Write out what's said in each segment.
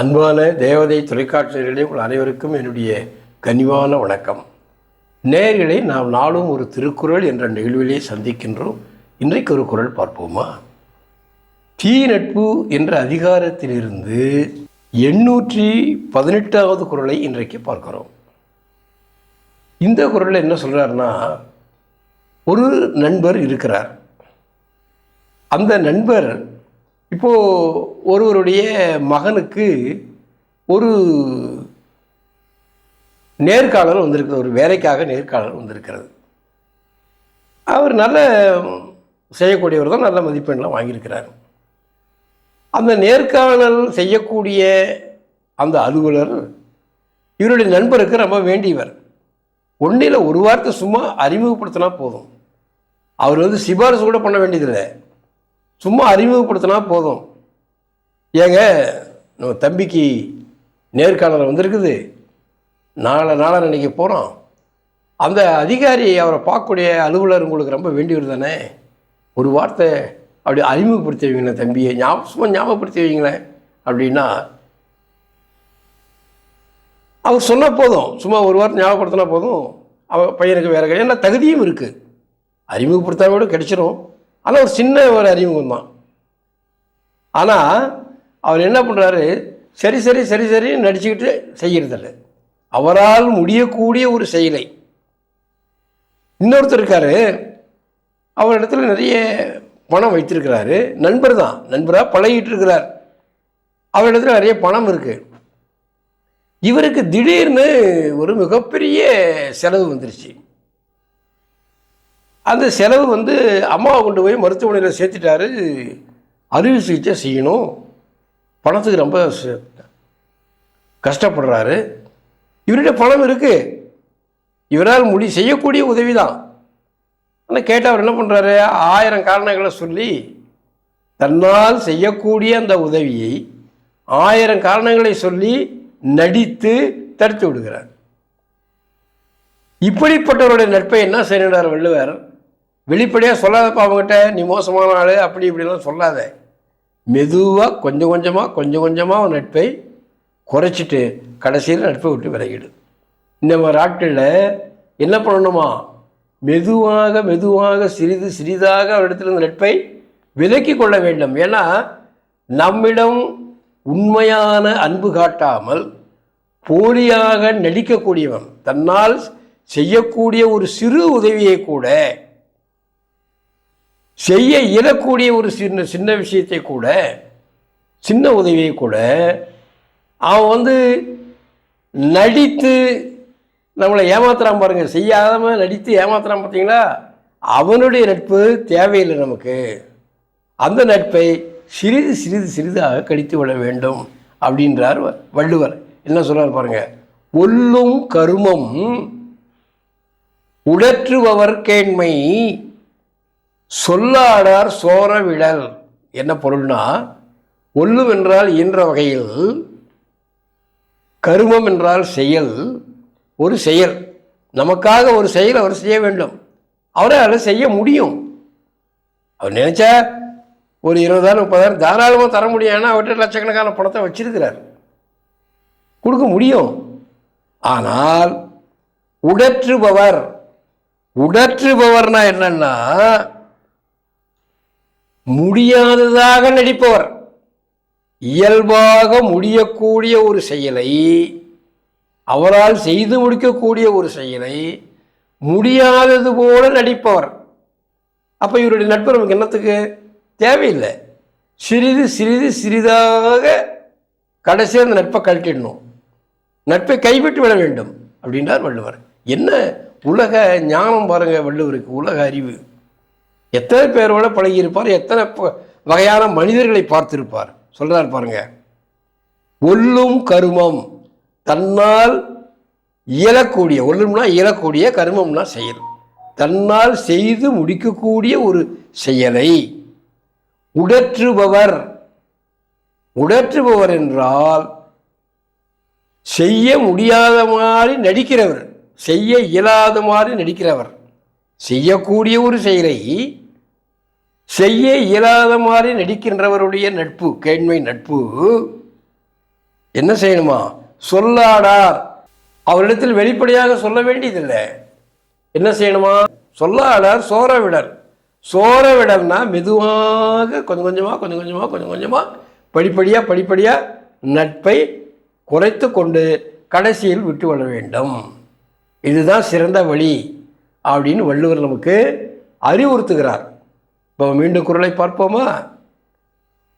அன்பான தேவதை தொலைக்காட்சியர்களே உங்கள் அனைவருக்கும் என்னுடைய கனிவான வணக்கம். நேர்களை நாம் நாளும் ஒரு திருக்குறள் என்ற நிகழ்விலே சந்திக்கின்றோம். இன்றைக்கு ஒரு குறள் பார்ப்போமா? தீ நட்பு என்ற அதிகாரத்திலிருந்து எண்ணூற்றி பதினெட்டாவது குறளை இன்றைக்கு பார்க்கிறோம். இந்த குறளில் என்ன சொல்கிறாருன்னா ஒரு நண்பர் இருக்கிறார். அந்த நண்பர் இப்போது ஒருவருடைய மகனுக்கு ஒரு நேர்காணல் வந்திருக்கிறது ஒரு வேலைக்காக நேர்காணல் வந்திருக்கிறது. அவர் நல்ல செய்யக்கூடியவர் தான் நல்ல மதிப்பெண்லாம் வாங்கியிருக்கிறார். அந்த நேர்காணல் செய்யக்கூடிய அந்த அலுவலர் இவருடைய நண்பருக்கு ரொம்ப வேண்டியவர். ஒன்றில் ஒரு வார்த்தை சும்மா அறிமுகப்படுத்தினா போதும். அவர் வந்து சிபாரிசு கூட பண்ண வேண்டியதில்லை. சும்மா அறிமுகப்படுத்தினா போதும். ஏங்க நம்ம தம்பிக்கு நேர்காணல் வந்திருக்குது. நாளை நாளை நினைக்க போகிறோம் அந்த அதிகாரி அவரை பார்க்கக்கூடிய அலுவலர் உங்களுக்கு ரொம்ப வேண்டியவர் தானே? ஒரு வார்த்தை அப்படி அறிமுகப்படுத்தி வைங்களேன் தம்பியை. ஞாபகம் சும்மா ஞாபகப்படுத்தி வைங்களேன் அப்படின்னா அவர் சொன்னால் போதும். சும்மா ஒரு வாரம் ஞாபகப்படுத்தினா போதும். அவ பையனுக்கு வேறு கிடையாது ஏன்னா தகுதியும் இருக்குது அறிமுகப்படுத்தாமல் கூட கிடைச்சிரும். ஆனால் ஒரு சின்ன ஒரு அறிமுகம் தான். ஆனால் அவர் என்ன பண்ணுறாரு சரி சரி சரி சரி நடிச்சுக்கிட்டு செய்கிறதில்ல. அவரால் முடியக்கூடிய ஒரு செயலை. இன்னொருத்தர் இருக்கார். அவர் இடத்துல நிறைய பணம் வைத்திருக்கிறாரு. நண்பர் தான். நண்பராக பழகிட்டு இருக்கிறார் அவர் இடத்துல நிறைய பணம் இருக்குது இவருக்கு திடீர்னு ஒரு மிகப்பெரிய செலவு வந்துருச்சு. அந்த செலவு வந்து அம்மாவை கொண்டு போய் மருத்துவமனையில் சேர்த்துட்டாரு. அறுவை சிகிச்சை செய்யணும். பணத்துக்கு ரொம்ப ச- கஷ்டப்படுறாரு. இவர்கிட்ட பணம் இருக்குது இவரால் முடி செய்யக்கூடிய உதவி தான் ஆனால் கேட்டால் அவர் என்ன பண்ணுறாரு ஆயிரம் காரணங்களை சொல்லி தன்னால் செய்யக்கூடிய அந்த உதவியை ஆயிரம் காரணங்களை சொல்லி நடித்து தடுத்து விடுகிறார். இப்படிப்பட்டவருடைய நட்பை என்ன செய்கிறார் வள்ளுவர்? வெளிப்படையாக சொல்லாதப்பா அவங்ககிட்ட நீ மோசமான ஆள் அப்படி இப்படிலாம் சொல்லாத. மெதுவாக கொஞ்சம் கொஞ்சமாக கொஞ்சம் கொஞ்சமாக நட்பை குறைச்சிட்டு கடைசியில் நட்பை விட்டு விலகிடு. இந்த மாதிரி ஆட்களில் என்ன பண்ணணுமா? மெதுவாக மெதுவாக சிறிது சிறிதாக அவரிடத்திலிருந்து நட்பை விலக்கி கொள்ள வேண்டும். ஏன்னா நம்மிடம் உண்மையான அன்பு காட்டாமல் போலியாக நடிக்கக்கூடியவன் தன்னால் செய்யக்கூடிய ஒரு சிறு உதவியை கூட செய்ய இயலக்கூடிய ஒரு சின்ன சின்ன விஷயத்தை கூட சின்ன உதவியை கூட அவன் வந்து நடித்து நம்மளை ஏமாத்துறான் பாருங்க. செய்யாதம நடித்து ஏமாத்துறான் பார்த்தீங்களா? அவனுடைய நட்பு தேவையில்லை நமக்கு. அந்த நட்பை சிறிது சிறிது சிறிதாக கடித்து விட வேண்டும் அப்படின்றார் வள்ளுவர். என்ன சொல்கிறார் பாருங்க? ஒல்லும் கருமம் உடற்றுபவர் கேண்மை சொல்லாடார் சோர விடல் என்ன பொருள்னா ஒல்லும் என்றால் இயன்ற வகையில் கருமம் என்றால் செயல் ஒரு செயல். நமக்காக ஒரு செயல் அவர் செய்ய வேண்டும். அவரால் செய்ய முடியும். அவர் நினைச்சா ஒரு இருபதாயிரம் முப்பதாயிரம் தாராளமாக தர முடியும். அவர்கிட்ட லட்சக்கணக்கான பணத்தை வச்சிருக்கிறார். கொடுக்க முடியும். ஆனால் உடற்றுபவர் உடற்றுபவர்னா என்னன்னா முடியாததாக நடிப்பவர். இயல்பாக முடியக்கூடிய ஒரு செயலை அவரால் செய்து முடிக்கக்கூடிய ஒரு செயலை முடியாதது போல நடிப்பவர். அப்போ இவருடைய நட்பு நமக்கு என்னத்துக்கு? தேவையில்லை. சிறிது சிறிது சிறிதாக கடைசியாக அந்த நட்பை கழட்டிடணும். நட்பை கைவிட்டு விட வேண்டும் அப்படின்றார் வள்ளுவர். என்ன உலக ஞானம் பாருங்க வள்ளுவருக்கு உலக அறிவு. எத்தனை பேரோட பழகியிருப்பார் எத்தனை ப- வகையான மனிதர்களை பார்த்திருப்பார். சொல்றார் பாருங்க. ஒல்லும் கருமம் தன்னால் இயலக்கூடிய ஒல்லும்னா இயலக்கூடிய கருமம்னா செயல். தன்னால் செய்து முடிக்கக்கூடிய ஒரு செயலை உடற்றுபவர். உடற்றுபவர் என்றால் செய்ய முடியாத மாதிரி நடிக்கிறவர் செய்ய இயலாத மாதிரி நடிக்கிறவர் செய்யக்கூடிய ஒரு செயலை செய்ய இயலாத மாதிரி நடிக்கின்றவருடைய நட்பு கேண்மை நட்பு. என்ன செய்யணுமா? சொல்லாடார் அவரிடத்தில் வெளிப்படையாக சொல்ல வேண்டியதில்லை. என்ன செய்யணுமா? சொல்லாடார் சோரவிடர் சோரவிடர்னா மெதுவாக கொஞ்சம் கொஞ்சமாக கொஞ்சம் கொஞ்சமாக கொஞ்சம் கொஞ்சமாக படிப்படியாக படிப்படியாக நட்பை குறைத்து கொண்டு கடைசியில் விட்டு விட வேண்டும். இதுதான் சிறந்த வழி அப்படின்னு வள்ளுவர் நமக்கு அறிவுறுத்துகிறார். இப்போ மீண்டும் குரலை பார்ப்போமா?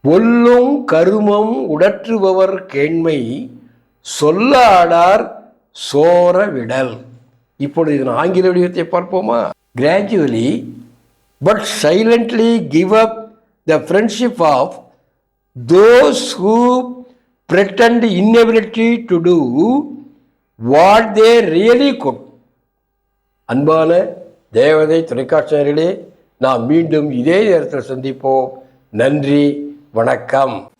ஒல்லும் கருமம் உடற்றுபவர் கேண்மை சொல்லாடார் சோர விடல் இப்பொழுது இதன் ஆங்கில வடிவத்தை பார்ப்போமா? Gradually but silently give up the friendship of those who pretend inability to do what they really could அன்பான தேவதை தொலைக்காட்சியர்களே நாம் மீண்டும் இதே நேரத்தில் சந்திப்போம். நன்றி வணக்கம்.